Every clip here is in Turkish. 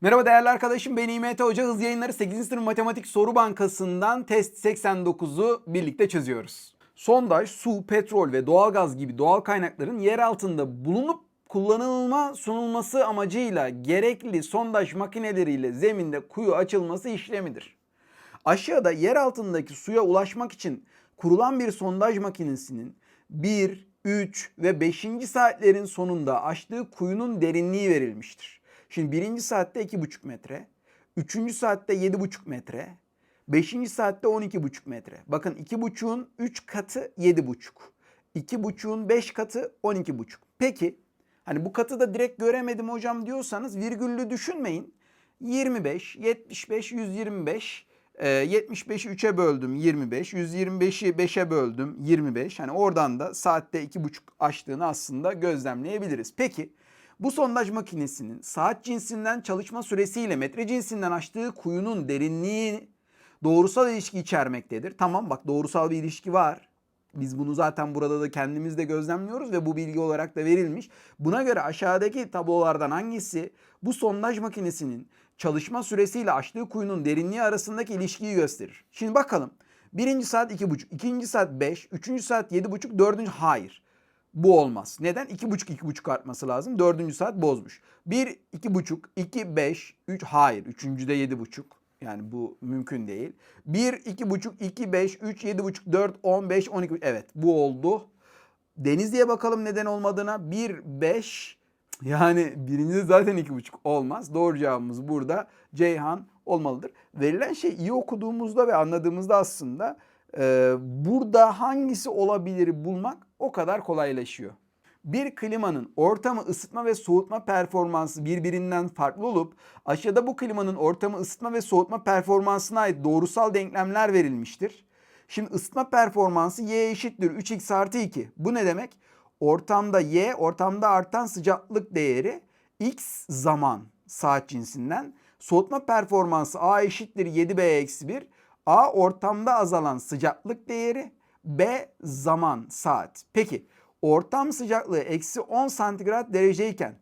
Merhaba değerli arkadaşım ben İMT Hoca Hız Yayınları 8. sınıf matematik soru bankasından test 89'u birlikte çözüyoruz. Sondaj, su, petrol ve doğalgaz gibi doğal kaynakların yer altında bulunup kullanılma sunulması amacıyla gerekli sondaj makineleriyle zeminde kuyu açılması işlemidir. Aşağıda yer altındaki suya ulaşmak için kurulan bir sondaj makinesinin 1, 3 ve 5. saatlerin sonunda açtığı kuyunun derinliği verilmiştir. Şimdi birinci saatte 2,5 metre, üçüncü saatte 7,5 metre, beşinci saatte 12,5 metre. Bakın 2,5'un 3 katı 7,5. 2,5'un 5 katı 12,5. Peki hani bu katı da direkt göremedim hocam diyorsanız virgüllü düşünmeyin. 25, 75, 125, e, 75'i 3'e böldüm 25, 125'i 5'e böldüm 25. Hani oradan da saatte 2,5 açtığını aslında gözlemleyebiliriz. Peki bu sondaj makinesinin saat cinsinden çalışma süresiyle metre cinsinden açtığı kuyunun derinliği doğrusal ilişki içermektedir. Tamam bak doğrusal bir ilişki var. Biz bunu zaten burada da kendimiz de gözlemliyoruz ve bu bilgi olarak da verilmiş. Buna göre aşağıdaki tablolardan hangisi bu sondaj makinesinin çalışma süresiyle açtığı kuyunun derinliği arasındaki ilişkiyi gösterir? Şimdi bakalım. Birinci saat 2,5, ikinci saat 5, üçüncü saat 7,5, dördüncü hayır. Bu olmaz. Neden? 2,5 2,5 artması lazım. Dördüncü saat bozmuş. 1, 2,5, 2, 5, 3 hayır. Üçüncüde 7,5. Yani bu mümkün değil. 1, 2,5, 2, 5, 3, 7,5, 4, 15, 12. Evet bu oldu. Denizli'ye bakalım neden olmadığına. 1, 5 yani birincide zaten 2,5 olmaz. Doğru cevabımız burada Ceyhan olmalıdır. Verilen şey iyi okuduğumuzda ve anladığımızda aslında e, burada hangisi olabilir bulmak o kadar kolaylaşıyor. Bir klimanın ortamı ısıtma ve soğutma performansı birbirinden farklı olup aşağıda bu klimanın ortamı ısıtma ve soğutma performansına ait doğrusal denklemler verilmiştir. Şimdi ısıtma performansı y eşittir 3x artı 2. Bu ne demek? Ortamda y, ortamda artan sıcaklık değeri x zaman saat cinsinden. Soğutma performansı a eşittir 7b eksi 1. A ortamda azalan sıcaklık değeri, B zaman saat. Peki ortam sıcaklığı eksi 10 santigrat dereceyken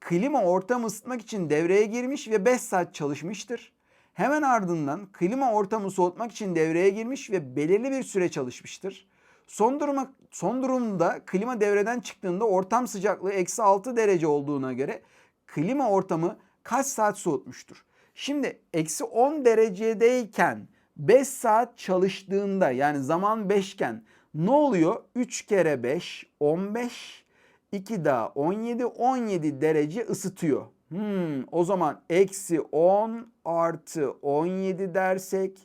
klima ortamı ısıtmak için devreye girmiş ve 5 saat çalışmıştır. Hemen ardından klima ortamı soğutmak için devreye girmiş ve belirli bir süre çalışmıştır. Son, duruma, son durumda klima devreden çıktığında ortam sıcaklığı eksi 6 derece olduğuna göre klima ortamı kaç saat soğutmuştur? Şimdi eksi 10 derecedeyken 5 saat çalıştığında yani zaman 5 iken ne oluyor? 3 kere 5 15 2 daha 17 17 derece ısıtıyor. Hmm, o zaman eksi 10 artı 17 dersek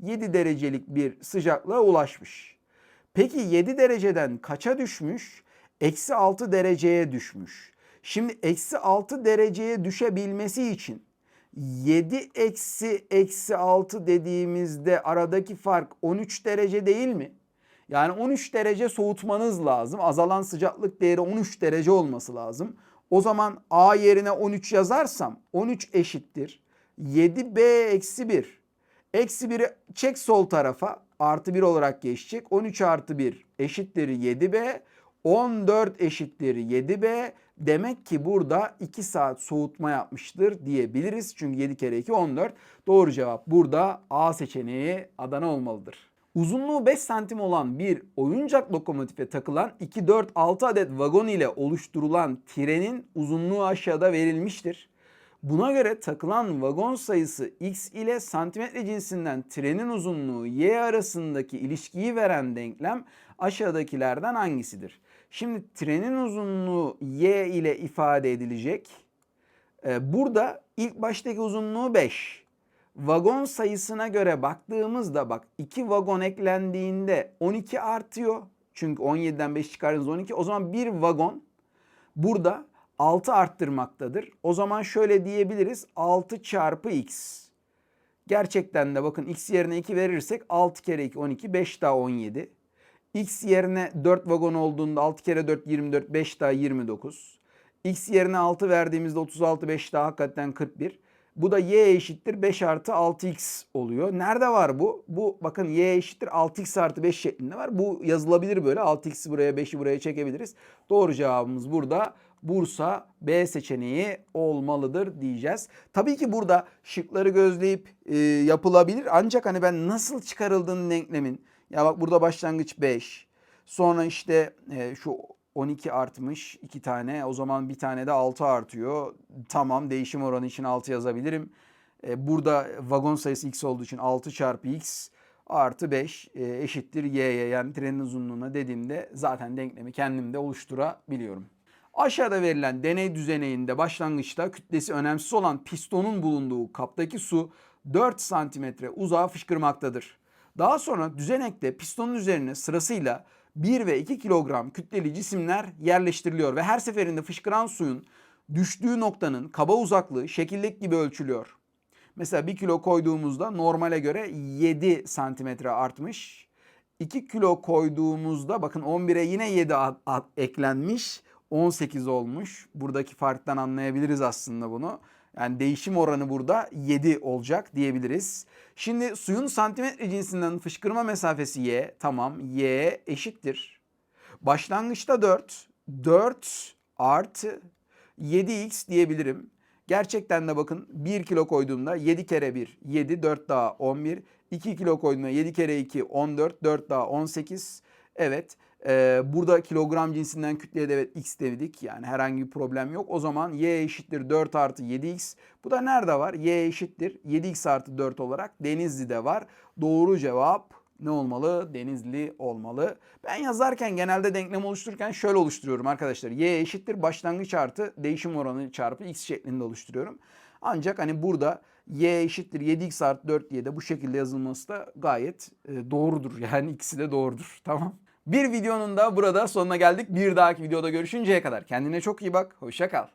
7 derecelik bir sıcaklığa ulaşmış. Peki 7 dereceden kaça düşmüş? Eksi 6 dereceye düşmüş. Şimdi eksi 6 dereceye düşebilmesi için 7 eksi eksi 6 dediğimizde aradaki fark 13 derece değil mi? Yani 13 derece soğutmanız lazım. Azalan sıcaklık değeri 13 derece olması lazım. O zaman A yerine 13 yazarsam 13 eşittir. 7B eksi 1. Eksi 1'i çek sol tarafa artı 1 olarak geçecek. 13 artı 1 eşittir 7B. 14 eşittir 7B. Demek ki burada 2 saat soğutma yapmıştır diyebiliriz. Çünkü 7 kere 2 14. Doğru cevap burada A seçeneği Adana olmalıdır. Uzunluğu 5 santim olan bir oyuncak lokomotife takılan 2, 4, 6 adet vagon ile oluşturulan trenin uzunluğu aşağıda verilmiştir. Buna göre takılan vagon sayısı x ile santimetre cinsinden trenin uzunluğu y arasındaki ilişkiyi veren denklem aşağıdakilerden hangisidir? Şimdi trenin uzunluğu y ile ifade edilecek. Ee, burada ilk baştaki uzunluğu 5. Vagon sayısına göre baktığımızda bak 2 vagon eklendiğinde 12 artıyor. Çünkü 17'den 5 çıkardığınız 12. O zaman bir vagon burada 6 arttırmaktadır. O zaman şöyle diyebiliriz 6 çarpı x. Gerçekten de bakın x yerine 2 verirsek 6 kere 2 12 5 daha 17. X yerine 4 vagon olduğunda 6 kere 4 24 5 daha 29. X yerine 6 verdiğimizde 36 5 daha hakikaten 41. Bu da y eşittir 5 artı 6x oluyor. Nerede var bu? Bu bakın y eşittir 6x artı 5 şeklinde var. Bu yazılabilir böyle. 6x'i buraya 5'i buraya çekebiliriz. Doğru cevabımız burada Bursa B seçeneği olmalıdır diyeceğiz. Tabii ki burada şıkları gözleyip e, yapılabilir ancak hani ben nasıl çıkarıldığını denklemin ya bak burada başlangıç 5 sonra işte e, şu 12 artmış 2 tane o zaman bir tane de 6 artıyor. Tamam değişim oranı için 6 yazabilirim. E, burada vagon sayısı x olduğu için 6 çarpı x artı 5 e, eşittir y'ye yani trenin uzunluğuna dediğimde zaten denklemi kendim de oluşturabiliyorum. Aşağıda verilen deney düzeneğinde başlangıçta kütlesi önemsiz olan pistonun bulunduğu kaptaki su 4 santimetre uzağa fışkırmaktadır. Daha sonra düzenekte pistonun üzerine sırasıyla 1 ve 2 kilogram kütleli cisimler yerleştiriliyor ve her seferinde fışkıran suyun düştüğü noktanın kaba uzaklığı şekildeki gibi ölçülüyor. Mesela 1 kilo koyduğumuzda normale göre 7 santimetre artmış. 2 kilo koyduğumuzda bakın 11'e yine 7 at- at- eklenmiş. 18 olmuş. Buradaki farktan anlayabiliriz aslında bunu. Yani değişim oranı burada 7 olacak diyebiliriz. Şimdi suyun santimetre cinsinden fışkırma mesafesi y. Tamam y eşittir. Başlangıçta 4. 4 artı 7x diyebilirim. Gerçekten de bakın 1 kilo koyduğumda 7 kere 1 7 4 daha 11. 2 kilo koyduğumda 7 kere 2 14 4 daha 18. Evet e, burada kilogram cinsinden kütleye de evet x dedik. Yani herhangi bir problem yok. O zaman y eşittir 4 artı 7x. Bu da nerede var? y eşittir 7x artı 4 olarak Denizli'de var. Doğru cevap ne olmalı? Denizli olmalı. Ben yazarken genelde denklem oluştururken şöyle oluşturuyorum arkadaşlar. Y eşittir başlangıç artı değişim oranı çarpı x şeklinde oluşturuyorum. Ancak hani burada y eşittir 7x artı 4 diye de bu şekilde yazılması da gayet e, doğrudur. Yani ikisi de doğrudur. Tamam. Bir videonun da burada sonuna geldik. Bir dahaki videoda görüşünceye kadar kendine çok iyi bak. Hoşça kal.